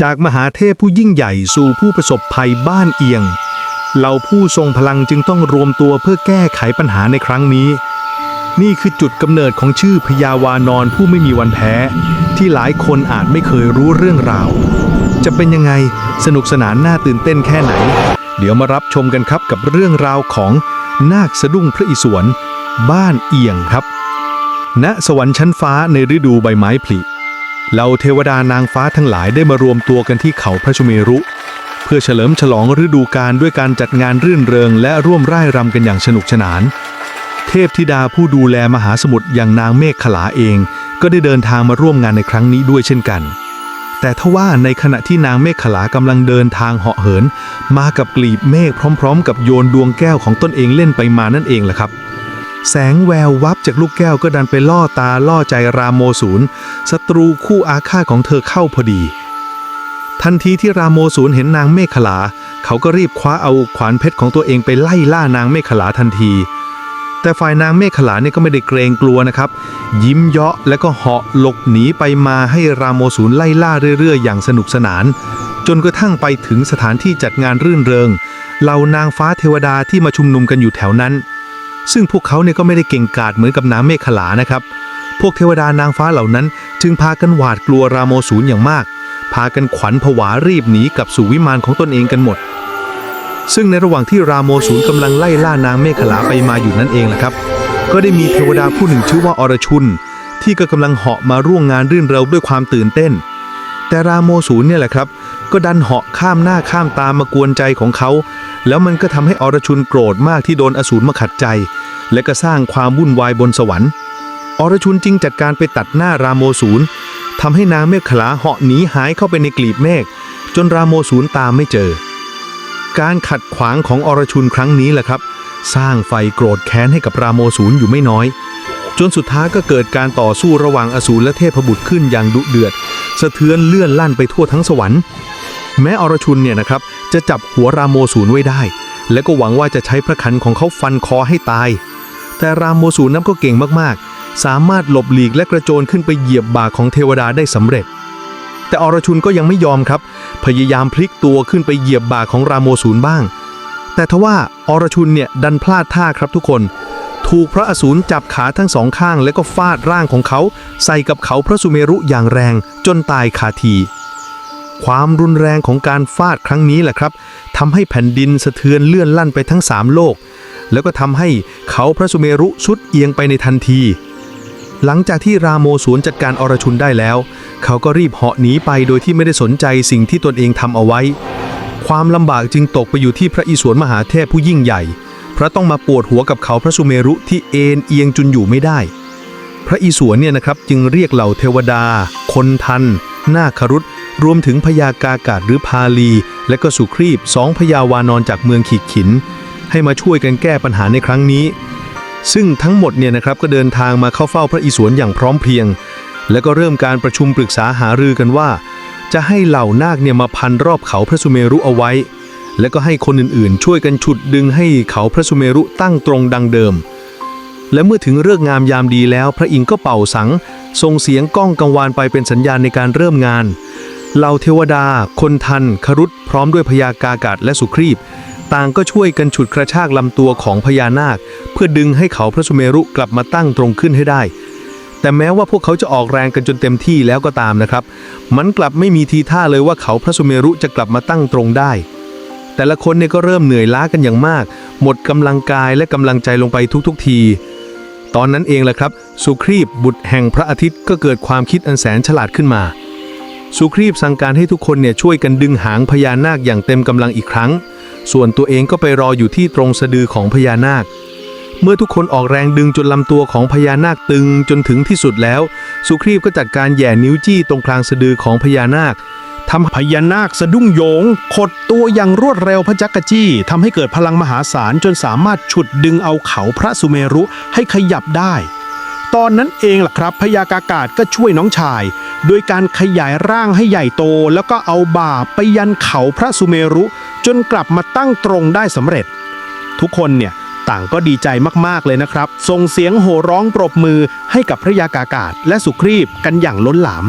จากมหาเทพผู้ยิ่งใหญ่สู่ผู้ประสบภัยบ้านเอียงเหล่าผู้ทรงพลังจึงต้องรวมตัวเพื่อแก้ไขปัญหาในครั้งนี้ นี่คือจุดกำเนิดของชื่อพญาวานอนผู้ไม่มีวันแพ้ ที่หลายคนอาจไม่เคยรู้เรื่องราว จะเป็นยังไงสนุกสนานน่าตื่นเต้นแค่ไหน เดี๋ยวมารับชมกันครับกับเรื่องราวของนาคสะดุ้งพระอิศวรบ้านเอียงครับ ณสวรรค์ชั้นฟ้าในฤดูใบไม้ผลิ เหล่าเทวดานางฟ้าทั้งหลายได้มารวมตัวกันที่เขาพระสุเมรุ เพื่อเฉลิมฉลองฤดูกาลด้วยการจัดงานรื่นเริง และร่วมร่ายรำกันอย่างสนุกสนาน เทพธิดาผู้ดูแลมหาสมุทรอย่างนางเมฆขลาเอง ก็ได้เดินทางมาร่วมงานในครั้งนี้ด้วยเช่นกัน แต่ทว่าในขณะที่นางเมฆขลากำลังเดินทางเหาะเหิน มากับกลีบเมฆพร้อม ๆ กับโยนดวงแก้วของตนเองเล่นไปมานั่นเองแหละครับ แสงแวววับจากลูกแก้วก็ดันไปล่อตาล่อใจรามโมสูนศัตรูคู่อาฆาตของเธอเข้าพอดี ทันทีที่รามโมสูนเห็นนางเมฆขลา เขาก็รีบคว้าเอาขวานเพชรของตัวเองไปไล่ล่านางเมฆขลาทันที แต่ฝ่ายนางเมฆขลาเนี่ยก็ไม่ได้เกรงกลัวนะครับ ยิ้มเยาะแล้วก็เหาะหลบหนีไปมาให้รามโมสูนไล่ล่าเรื่อยๆ อย่างสนุกสนาน จนกระทั่งไปถึงสถานที่จัดงานรื่นเริงเหล่านางฟ้าเทวดาที่มาชุมนุมกันอยู่แถวนั้น ซึ่งพวกเขาเนี่ยก็ไม่ได้เก่งกาจเหมือนกับน้ำเมฆขลานะครับ พวกเทวดานางฟ้าเหล่านั้น จึงพากันหวาดกลัวรามโมสูนอย่างมาก พากันขวัญผวารีบหนีกลับสู่วิมานของตนเองกันหมด ซึ่งในระหว่างที่รามโมสูนกำลังไล่ล่านางเมฆขลาไปมาอยู่นั่นเองแหละครับ ก็ได้มีเทวดาผู้หนึ่งชื่อว่าอรชุน ที่ก็กำลังเหาะมาร่วงงานรื่นเริงด้วยความตื่นเต้น แต่รามโมสูนเนี่ยแหละครับ ก็ดันเหาะข้ามหน้าข้ามตามมากวนใจของเขา แล้วมันก็ทำให้อรชุนโกรธมากที่โดนอสูรมาขัดใจ และก็สร้างความวุ่นวายบนสวรรค์ อรชุนจึงจัดการไปตัดหน้ารามโมสูนทำให้นางเมฆขลาเหาะหนีหายเข้าไปในกลีบเมฆจนรามโมสูนตามไม่เจอ การขัดขวางของอรชุนครั้งนี้แหละครับ สร้างไฟโกรธแค้นให้กับรามโมสูนอยู่ไม่น้อย จนสุดท้ายก็เกิดการต่อสู้ระหว่างอสูรและเทพบุตรขึ้นอย่างดุเดือด สะเทือนเลื่อนลั่นไปทั่วทั้งสวรรค์ แม้อรชุนเนี่ยนะครับ จะจับหัวรามโมสูนไว้ได้ และก็หวังว่าจะใช้พระขันของเขาฟันคอให้ตาย แต่รามโมสูนนั้นก็เก่งมากๆ สามารถหลบหลีกและกระโจนขึ้นไปเหยียบบ่าของเทวดาได้สำเร็จ แต่อรชุนก็ยังไม่ยอมครับ พยายามพลิกตัวขึ้นไปเหยียบบ่าของรามโมสูนบ้าง แต่ทว่าอรชุนเนี่ยดันพลาดท่าครับทุกคน ถูกพระอสูรจับขาทั้งสองข้าง แล้วก็ฟาดร่างของเขา ใส่กับเขาพระสุเมรุอย่างแรงจนตายคาที ความรุนแรงของการฟาดครั้งนี้แหละครับทำให้แผ่นดินสะเทือนเลื่อนลั่นไปทั้งสามโลก แล้วก็ทำให้เขาพระสุเมรุสุดเอียงไปในทันที หลังจากที่ราโมสวนจัดการอรชุนได้แล้ว เขาก็รีบเหาะหนีไปโดยที่ไม่ได้สนใจสิ่งที่ตนเองทำเอาไว้ ความลำบากจึงตกไปอยู่ที่พระอิศวรมหาเทพผู้ยิ่งใหญ่พระต้องมาปวดหัวกับเขาพระสุเมรุที่เอ็นเอียงจนอยู่ไม่ได้ พระอิศวรเนี่ยนะครับจึงเรียกเหล่าเทวดา คนทัน นาครุฑ รวมถึงพญากากาศหรือพาลี และก็สุครีบสองพญาวานอนจากเมืองขีดขิน ให้มาช่วยกันแก้ปัญหาในครั้งนี้ ซึ่งทั้งหมดเนี่ยนะครับก็เดินทางมาเข้าเฝ้าพระอิศวรอย่างพร้อมเพรียง และก็เริ่มการประชุมปรึกษาหารือกันว่า จะให้เหล่านาคเนี่ยมาพันรอบเขาพระสุเมรุเอาไว้ และก็ให้คนอื่นๆ ช่วยกันฉุดดึงให้เขาพระสุเมรุตั้งตรงดังเดิมและเมื่อถึงเลิกงามยามดีแล้ว พระอินทร์ก็เป่าสังส่งเสียงก้องกังวานไปเป็นสัญญาณในการเริ่มงาน เหล่าเทวดา คนทัน ครุฑพร้อมด้วยพญากากาศและสุครีบ ต่างก็ช่วยกันฉุดกระชากลำตัวของพญานาค เพื่อดึงให้เขาพระสุเมรุกลับมาตั้งตรงขึ้นให้ได้ แต่แม้ว่าพวกเขาจะออกแรงกันจนเต็มที่แล้วก็ตามนะครับ มันกลับไม่มีทีท่าเลยว่าเขาพระสุเมรุจะกลับมาตั้งตรงได้ แต่ละคนเนี่ยก็เริ่มเหนื่อยล้ากันอย่างมาก หมดกำลังกายและกำลังใจลงไปทุกๆทีตอนนั้นเองแหละครับ สุครีบบุตรแห่งพระอาทิตย์ก็เกิดความคิดอันแสนฉลาดขึ้นมา สุครีบสั่งการให้ทุกคนเนี่ยช่วยกันดึงหางพญานาคอย่างเต็มกำลังอีกครั้ง ส่วนตัวเองก็ไปรออยู่ที่ตรงสะดือของพญานาค เมื่อทุกคนออกแรงดึงจนลำตัวของพญานาคตึงจนถึงที่สุดแล้ว สุครีบก็จัดการแย่นิ้วจี้ตรงกลางสะดือของพญานาคทำพญานาคสะดุ้งโยงขดตัวอย่างรวดเร็วพระจักรจี้ทำให้เกิดพลังมหาศาลจนสามารถฉุดดึงเอาเขาพระสุเมรุให้ขยับได้ ตอนนั้นเองล่ะครับพญากากาศก็ช่วยน้องชาย โดยการขยายร่างให้ใหญ่โต แล้วก็เอาบ่าไปยันเขาพระสุเมรุ จนกลับมาตั้งตรงได้สำเร็จ ทุกคนเนี่ยต่างก็ดีใจมากๆเลยนะครับส่งเสียงโห่ร้องปรบมือให้กับพระยากากาศและสุครีบกันอย่างล้นหลาม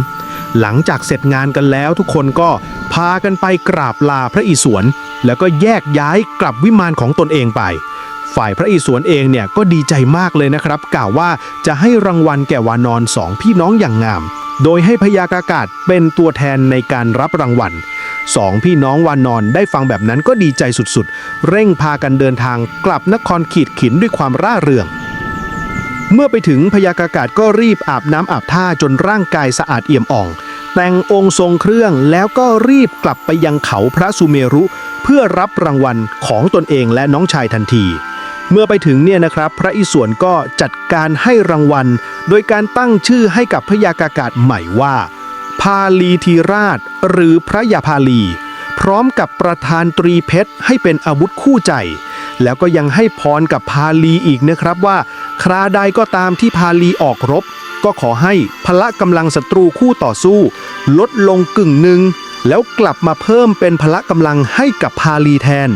หลังจากเสร็จงานกันแล้วทุกคนก็พากันไปกราบลาพระอิศวรแล้วก็แยกย้ายกลับวิมานของตนเองไป ฝ่ายพระอิศวรเองเนี่ยก็ดีใจมากเลยนะครับ กล่าวว่าจะให้รางวัลแก่วานอนสองพี่น้องอย่างงาม โดยให้พยากากาศเป็นตัวแทนในการรับรางวัลสองพี่น้องวานอนได้ฟังแบบนั้นก็ดีใจสุดๆ เร่งพากันเดินทางกลับนครขีดขินด้วยความร่าเริงเมื่อไปถึงพยากากาศก็รีบอาบน้ำอาบท่าจนร่างกายสะอาดเอี่ยมอ่อง แต่งองค์ทรงเครื่องแล้วก็รีบกลับไปยังเขาพระสุเมรุ เพื่อรับรางวัลของตนเองและน้องชายทันที เมื่อไปถึงเนี่ยนะครับ พระอิศวรก็จัดการให้รางวัล โดยการตั้งชื่อให้กับพยากากาศใหม่ว่า พาลีธีราช หรือพระยาพาลี พร้อมกับประธานตรีเพชรให้เป็นอาวุธคู่ใจ แล้วก็ยังให้พรกับพาลีอีกนะครับว่า คราใดก็ตามที่พาลีออกรบ ก็ขอให้พละกำลังศัตรูคู่ต่อสู้ ลดลงกึ่งหนึ่งแล้วกลับมาเพิ่มเป็นพละกำลังให้กับพาลีแทน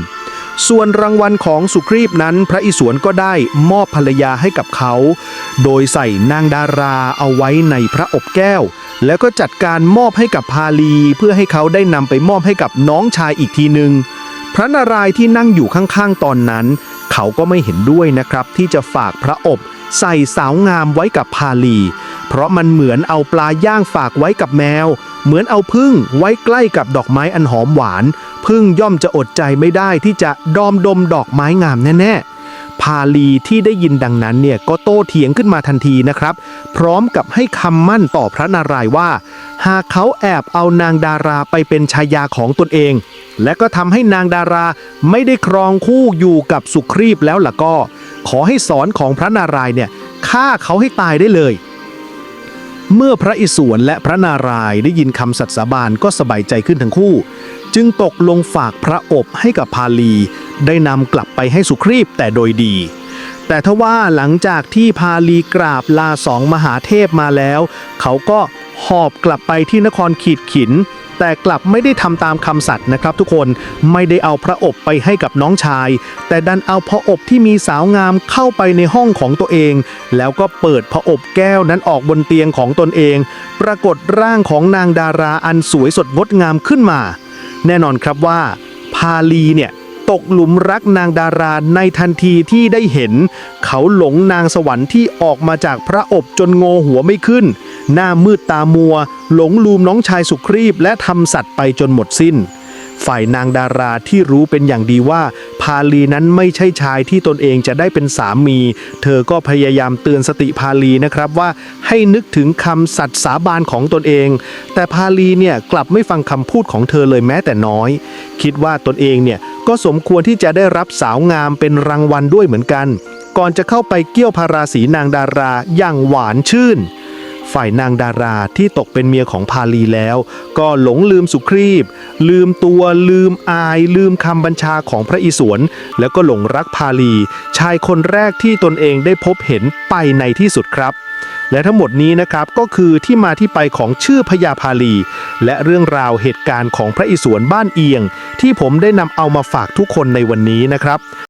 ส่วนรางวัลของสุครีพนั้นพระอิศวรก็ได้มอบภรรยาให้กับเขา โดยใส่นางดาราเอาไว้ในพระอบแก้ว แล้วก็จัดการมอบให้กับพาลีเพื่อให้เขาได้นำไปมอบให้กับน้องชายอีกทีหนึ่งพระนารายณ์ที่นั่งอยู่ข้างๆตอนนั้น เขาก็ไม่เห็นด้วยนะครับ ที่จะฝากพระอบใส่สาวงามไว้กับพาลี เพราะมันเหมือนเอาปลาย่างฝากไว้กับแมว เหมือนเอาพึ่งไว้ใกล้กับดอกไม้อันหอมหวาน พึ่งย่อมจะอดใจไม่ได้ที่จะดอมดมดอกไม้งามแน่ๆ พาลีที่ได้ยินดังนั้นเนี่ยก็โต้เถียงขึ้นมาทันทีนะครับ พร้อมกับให้คำมั่นต่อพระนารายว่า หากเขาแอบเอานางดาราไปเป็นชายาของตนเอง และก็ทำให้นางดาราไม่ได้ครองคู่อยู่กับสุครีพแล้วล่ะก็ ขอให้สอนของพระนารายเนี่ยฆ่าเขาให้ตายได้เลยเมื่อพระอิศวรและพระนารายณ์ได้ยินคำสัตย์สาบานก็สบายใจขึ้นทั้งคู่ จึงตกลงฝากพระอบให้กับพาลี ได้นำกลับไปให้สุครีพแต่โดยดี แต่ทว่าหลังจากที่พาลีกราบลาสองมหาเทพมาแล้ว เขาก็หอบกลับไปที่นครขีดขิน แต่กลับไม่ได้ทำตามคำสัตย์นะครับทุกคนไม่ได้เอาพระอบไปให้กับน้องชาย แต่ดันเอาพระอบที่มีสาวงามเข้าไปในห้องของตัวเอง แล้วก็เปิดพระอบแก้วนั้นออกบนเตียงของตนเอง ปรากฏร่างของนางดาราอันสวยสดงดงามขึ้นมา แน่นอนครับว่า พาลีเนี่ยตกหลุมรักนางดาราในทันทีที่ได้เห็น เขาหลงนางสวรรค์ที่ออกมาจากพระอบจนโงหัวไม่ขึ้น หน้ามืดตามัว หลงลูมน้องชายสุครีพและทำสัตว์ไปจนหมดสิ้น ฝ่ายนางดาราที่รู้เป็นอย่างดีว่า พาลีนั้นไม่ใช่ชายที่ตนเองจะได้เป็นสามี เธอก็พยายามเตือนสติพาลีนะครับว่าให้นึกถึงคำสัตย์สาบานของตนเอง แต่พาลีเนี่ยกลับไม่ฟังคำพูดของเธอเลยแม้แต่น้อย คิดว่าตนเองเนี่ยก็สมควรที่จะได้รับสาวงามเป็นรางวัลด้วยเหมือนกัน ก่อนจะเข้าไปเกี่ยวพาราสีนางดาราอย่างหวานชื่น ฝ่ายนางดาราที่ตกเป็นเมียของพาลีแล้ว ก็หลงลืมสุครีพลืมตัวลืมอาย ลืมคำบัญชาของพระอิศวรแล้วก็หลงรักพาลี ชายคนแรกที่ตนเองได้พบเห็นไปในที่สุดครับและทั้งหมดนี้นะครับก็คือที่มาที่ไปของชื่อพญาพาลี และเรื่องราวเหตุการณ์ของพระอิศวรบ้านเอียง ที่ผมได้นำเอามาฝากทุกคนในวันนี้นะครับ